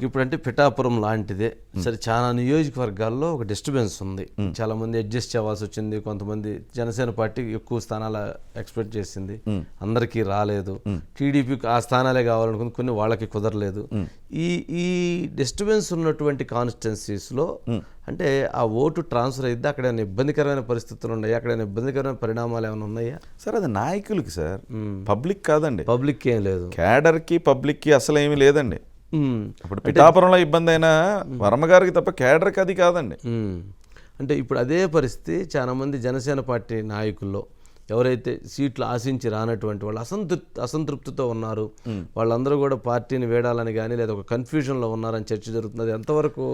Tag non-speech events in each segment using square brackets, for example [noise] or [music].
ఇప్పుడు అంటే పిఠాపురం లాంటిదే. సరే చాలా నియోజకవర్గాల్లో ఒక డిస్టర్బెన్స్ ఉంది. చాలా మంది అడ్జస్ట్ అవ్వాల్సి వచ్చింది. కొంతమంది జనసేన పార్టీ ఎక్కువ స్థానాలు ఎక్స్పెక్ట్ చేసింది. అందరికీ రాలేదు. టీడీపీకి ఆ స్థానాలే కావాలనుకుంది కొన్ని వాళ్ళకి కుదరలేదు. ఈ ఈ డిస్టర్బెన్స్ ఉన్నటువంటి కాన్స్టిట్యున్సీస్లో అంటే ఆ ఓటు ట్రాన్స్ఫర్ అయితే అక్కడ ఏమైనా ఇబ్బందికరమైన పరిస్థితులు ఉన్నాయా? అక్కడ ఏమైనా ఇబ్బందికరమైన పరిణామాలు ఏమైనా ఉన్నాయా? సార్ అది నాయకులకి సార్. పబ్లిక్ కాదండి. పబ్లిక్ ఏం లేదు. క్యాడర్కి పబ్లిక్కి అసలు ఏమీ లేదండి. ఇప్పుడు పిఠాపురంలో ఇబ్బంది అయినా వర్మ గారికి తప్ప క్యాడర్కి అది కాదండి. అంటే ఇప్పుడు అదే పరిస్థితి చాలా మంది జనసేన పార్టీ నాయకుల్లో ఎవరైతే సీట్లు ఆశించి రానటువంటి వాళ్ళు అసంతృప్తి అసంతృప్తితో ఉన్నారు. వాళ్ళందరూ కూడా పార్టీని వేడాలని కానీ లేదా ఒక కన్ఫ్యూజన్లో ఉన్నారని చర్చ జరుగుతుంది అది ఎంతవరకు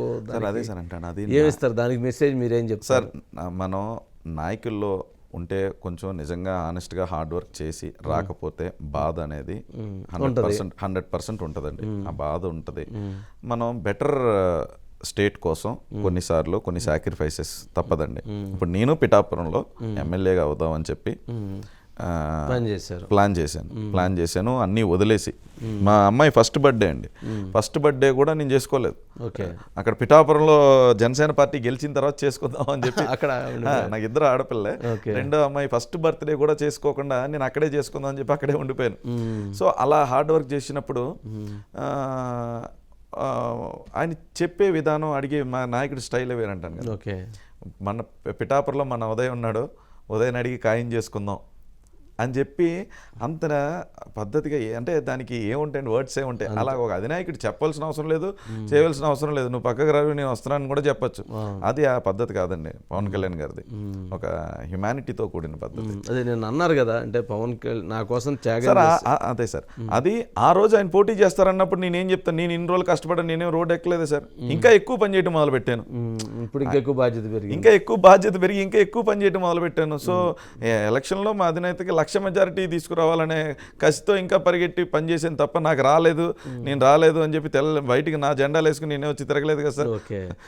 అదే సార్ అంటాను అది ఏమిస్తారు దానికి మెసేజ్ మీరేం చెప్తారు? సార్ మనం నాయకుల్లో ఉంటే కొంచెం నిజంగా ఆనెస్ట్గా హార్డ్ వర్క్ చేసి రాకపోతే బాధ అనేది హండ్రెడ్ పర్సెంట్ హండ్రెడ్ పర్సెంట్ ఉంటుందండి. ఆ బాధ ఉంటుంది. మనం బెటర్ స్టేట్ కోసం కొన్నిసార్లు కొన్ని సాక్రిఫైసెస్ తప్పదండి. ఇప్పుడు నేను పిఠాపురంలో ఎమ్మెల్యేగా అవుదామని చెప్పి ప్లాన్ చేశారు. ప్లాన్ చేశాను. ప్లాన్ చేశాను అన్నీ వదిలేసి. మా అమ్మాయి ఫస్ట్ బర్త్డే అండి. ఫస్ట్ బర్త్డే కూడా నేను చేసుకోలేదు. ఓకే. అక్కడ పిఠాపురంలో జనసేన పార్టీ గెలిచిన తర్వాత చేసుకుందాం అని చెప్పి [laughs] అక్కడ నాకు ఇద్దరు ఆడపిల్లే. రెండో అమ్మాయి ఫస్ట్ బర్త్డే కూడా చేసుకోకుండా నేను అక్కడే చేసుకుందాం అని చెప్పి అక్కడే ఉండిపోయాను. సో అలా హార్డ్ వర్క్ చేసినప్పుడు ఆయన చెప్పే విధానం అడిగే మా నాయకుడి స్టైల్ వేరంటాను ఓకే. మన పిఠాపురంలో మన ఉదయం ఉన్నాడు. ఉదయం అడిగి ఖాయం చేసుకుందాం. అని చెప్పి అంత పద్ధతిగా ఏ- అంటే దానికి ఏముంటాయండి వర్డ్స్ ఏముంటాయి అలా ఒక అధినాయకుడు చెప్పాల్సిన అవసరం లేదు చేయవలసిన అవసరం లేదు. నువ్వు పక్కకు రావి నేను వస్తున్నాను కూడా చెప్పొచ్చు. అది ఆ పద్ధతి కాదండి పవన్ కళ్యాణ్ గారిది. ఒక హ్యుమానిటీతో కూడిన పద్ధతి. అదే నేను అన్నారు కదా అంటే పవన్ కళ్యాణ్ నా కోసం సార్ అదే సార్. అది ఆ రోజు ఆయన పోటీ చేస్తారన్నప్పుడు నేనేం చెప్తాను? నేను ఇన్ని రోజులు కష్టపడ్డాను నేనేం రోడ్ ఎక్కలేదు సార్. ఇంకా ఎక్కువ పని చేయడం మొదలు పెట్టాను. ఇప్పుడు ఇంకా ఎక్కువ బాధ్యత పెరిగింది. ఇంకా ఎక్కువ బాధ్యత పెరిగి ఇంకా ఎక్కువ పని చేయడం మొదలుపెట్టాను సో ఏ- ఎలక్షన్లో మా అధినేతకి లక్ష మెజారిటీ తీసుకురావాలనే కసితో ఇంకా పరిగెట్టి పనిచేసాను తప్ప నాకు రాలేదు. నేను రాలేదు అని చెప్పి తెల్ల బయటికి నా జెండాలు వేసుకుని నేనే వచ్చి తిరగలేదు కదా సార్. ఓకే.